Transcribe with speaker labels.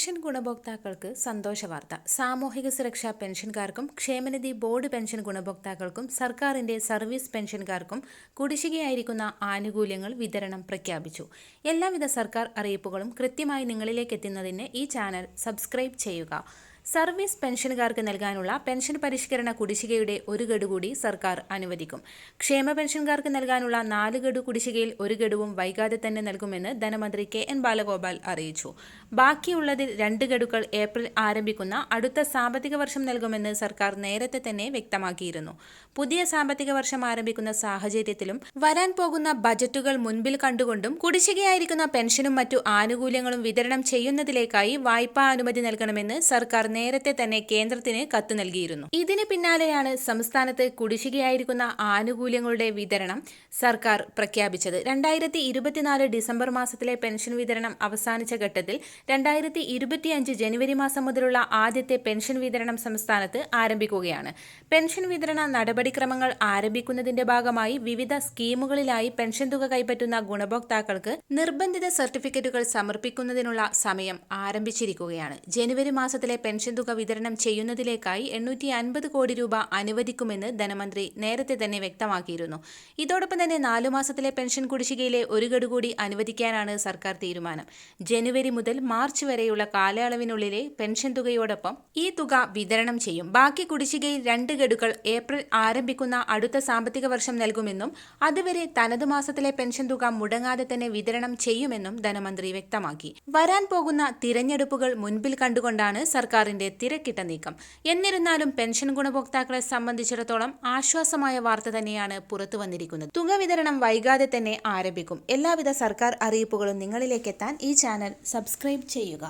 Speaker 1: Pension ഗുണഭോക്താക്കൾക്ക് സന്തോഷവാർത്ത സാമൂഹിക സുരക്ഷാ പെൻഷൻകാർക്കും ക്ഷേമനിധി ബോർഡ് പെൻഷൻ ഗുണഭോക്താക്കൾക്കും സർക്കാരിന്റെ സർവീസ് പെൻഷൻകാർക്കും കുടിശ്ശികയായിരിക്കുന്ന ആനുകൂല്യങ്ങൾ വിതരണം പ്രഖ്യാപിച്ചു. എല്ലാവിധ സർക്കാർ അറിയിപ്പുകളും കൃത്യമായി നിങ്ങളിലേക്ക് എത്തുന്നതിന് ഈ ചാനൽ സബ്സ്ക്രൈബ് ചെയ്യുക. സർവീസ് പെൻഷൻകാർക്ക് നൽകാനുള്ള പെൻഷൻ പരിഷ്കരണ കുടിശ്ശികയുടെ ഒരു ഗഡു കൂടി സർക്കാർ അനുവദിക്കും. ക്ഷേമ പെൻഷൻകാർക്ക് നൽകാനുള്ള നാല് ഗഡു കുടിശ്ശികയിൽ ഒരു ഗഡുവും വൈകാതെ തന്നെ നൽകുമെന്ന് ധനമന്ത്രി കെ എൻ ബാലഗോപാൽ അറിയിച്ചു. ബാക്കിയുള്ളതിൽ രണ്ട് ഗഡുക്കൾ ഏപ്രിൽ ആരംഭിക്കുന്ന അടുത്ത സാമ്പത്തിക വർഷം നൽകുമെന്ന് സർക്കാർ നേരത്തെ തന്നെ വ്യക്തമാക്കിയിരുന്നു. പുതിയ സാമ്പത്തിക വർഷം ആരംഭിക്കുന്ന സാഹചര്യത്തിലും വരാൻ പോകുന്ന ബജറ്റുകൾ മുൻപിൽ കണ്ടുകൊണ്ടും കുടിശ്ശികയായിരിക്കുന്ന പെൻഷനും മറ്റു ആനുകൂല്യങ്ങളും വിതരണം ചെയ്യുന്നതിലേക്കായി വായ്പാ അനുമതി നൽകണമെന്ന് സർക്കാർ നേരത്തെ തന്നെ കേന്ദ്രത്തിന് കത്ത് നൽകിയിരുന്നു. ഇതിന് പിന്നാലെയാണ് സംസ്ഥാനത്ത് കുടിശ്ശികയായിരിക്കുന്ന ആനുകൂല്യങ്ങളുടെ വിതരണം സർക്കാർ പ്രഖ്യാപിച്ചത്. രണ്ടായിരത്തി ഇരുപത്തിനാല് ഡിസംബർ മാസത്തിലെ പെൻഷൻ വിതരണം അവസാനിച്ച ഘട്ടത്തിൽ രണ്ടായിരത്തി ഇരുപത്തിയഞ്ച് ജനുവരി മാസം മുതലുള്ള ആദ്യത്തെ പെൻഷൻ വിതരണം സംസ്ഥാനത്ത് ആരംഭിക്കുകയാണ്. പെൻഷൻ വിതരണ നടപടിക്രമങ്ങൾ ആരംഭിക്കുന്നതിന്റെ ഭാഗമായി വിവിധ സ്കീമുകളിലായി പെൻഷൻ തുക കൈപ്പറ്റുന്ന ഗുണഭോക്താക്കൾക്ക് നിർബന്ധിത സർട്ടിഫിക്കറ്റുകൾ സമർപ്പിക്കുന്നതിനുള്ള സമയം ആരംഭിച്ചിരിക്കുകയാണ്. ജനുവരി മാസത്തിലെ പെൻഷൻ തുക വിതരണം ചെയ്യുന്നതിലേക്കായി എണ്ണൂറ്റി അൻപത് കോടി രൂപ അനുവദിക്കുമെന്ന് ധനമന്ത്രി നേരത്തെ തന്നെ വ്യക്തമാക്കിയിരുന്നു. ഇതോടൊപ്പം തന്നെ നാലു മാസത്തിലെ പെൻഷൻ കുടിശ്ശികയിലെ ഒരു ഗഡു കൂടി അനുവദിക്കാനാണ് സർക്കാർ തീരുമാനം. ജനുവരി മുതൽ മാർച്ച് വരെയുള്ള കാലയളവിനുള്ളിലെ പെൻഷൻ തുകയോടൊപ്പം ഈ തുക വിതരണം ചെയ്യും. ബാക്കി കുടിശ്ശികയിൽ രണ്ട് ഗഡുക്കൾ ഏപ്രിൽ ആരംഭിക്കുന്ന അടുത്ത സാമ്പത്തിക വർഷം നൽകുമെന്നും അതുവരെ തനത് മാസത്തിലെ പെൻഷൻ തുക മുടങ്ങാതെ തന്നെ വിതരണം ചെയ്യുമെന്നും ധനമന്ത്രി വ്യക്തമാക്കി. വരാൻ പോകുന്ന തിരഞ്ഞെടുപ്പുകൾ മുൻപിൽ കണ്ടുകൊണ്ടാണ് സർക്കാരിന്റെ തിരക്കിട്ട നീക്കം. എന്നിരുന്നാലും പെൻഷൻ ഗുണഭോക്താക്കളെ സംബന്ധിച്ചിടത്തോളം ആശ്വാസമായ വാർത്ത തന്നെയാണ് പുറത്തു വന്നിരിക്കുന്നത്. തുക വിതരണം വൈകാതെ തന്നെ ആരംഭിക്കും. എല്ലാവിധ സർക്കാർ അറിയിപ്പുകളും നിങ്ങളിലേക്ക് എത്താൻ ഈ ചാനൽ സബ്സ്ക്രൈബ് ചെയ്യുക.